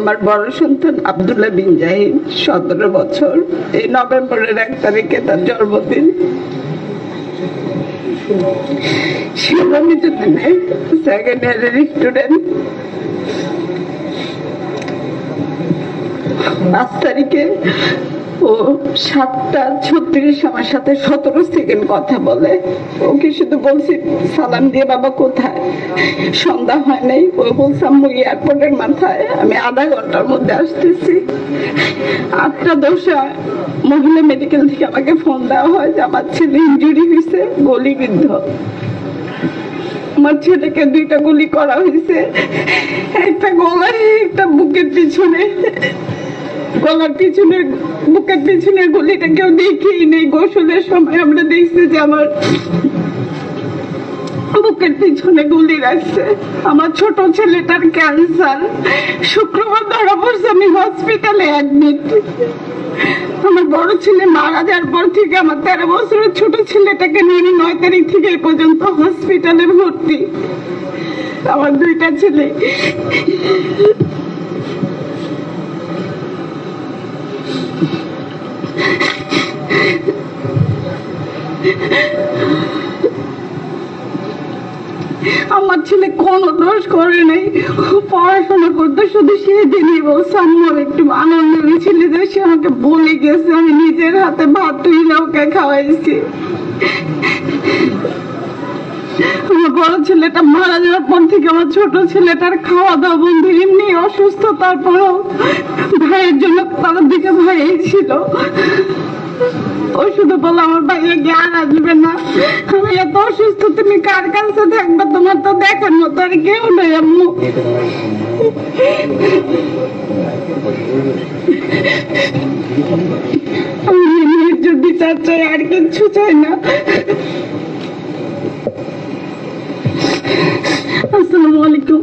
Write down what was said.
আমার বড় সন্তান আবদুল্লাহ বিন জাহিদ, সতেরো বছর। এই নভেম্বরের এক তারিখে তার জন্মদিন। পাঁচ তারিখে ও সাতটা ছত্রিশ আমার সাথে সতেরো সেকেন্ড কথা বলে। ওকে শুধু বলছি, সালাম দিয়ে বাবা কোথায়? সন্ধ্যা হয় নাই। ও বলছে, আম্মু, এয়ারপোর্টের মাথায়। আমি আধা ঘণ্টার মধ্যে আসতেছি। আটটা দশা মহিলা মেডিকেল থেকে আমাকে ফোন দেওয়া হয় যে, আমার ছেলে ইঞ্জুরি হয়েছে গলিবিদ্ধ আমার ছেলেকে দুইটা গুলি করা হয়েছে। একটা গলায়, একটা বুকের পিছনে। গলার পিছনে বুকের পিছনের গুলিটা কেউ দেখেই নেই। গোসলের সময় আমরা দেখছি যে আমার বুকের পিছনে গুলি রাখছে। আমার ছোট ছেলেটার ক্যান্সার। শুক্রবার ধরা পড়ছে আমি হসপিটালে অ্যাডমিট। আমার বড় ছেলে মারা যাওয়ার পর থেকে আমার তেরো বছরের ছোট ছেলেটাকে নিয়ে নয় তারিখ থেকে এই পর্যন্ত হসপিটালে ভর্তি। আমার দুইটা ছেলে। আমার ছেলে কোনো দোষ করে নাই। পড়াশোনা করতে শুধু সেদিনই বলছে আমার একটু আনন্দ হয়েছিল যে সে আমাকে বলে গেছে, আমি নিজের হাতে ভাত তুলে ওকে খাওয়াইছি। আমার বড় ছেলেটা মারা যাওয়ার পর থেকে আমার ছোট ছেলেটার খাওয়া দাওয়া বন্ধু অসুস্থ তারপরও ভাইয়ের জন্য তার দিকে ভাই ছিল ও বলো, আমার আসবে না। আমি এত অসুস্থ, তুমি কার কাছে থাকবে তোমার তো দেখার মতো আর কেউ আম্মু। বিচার চাই, আর কিচ্ছু চাই না। আসসালামু আলাইকুম।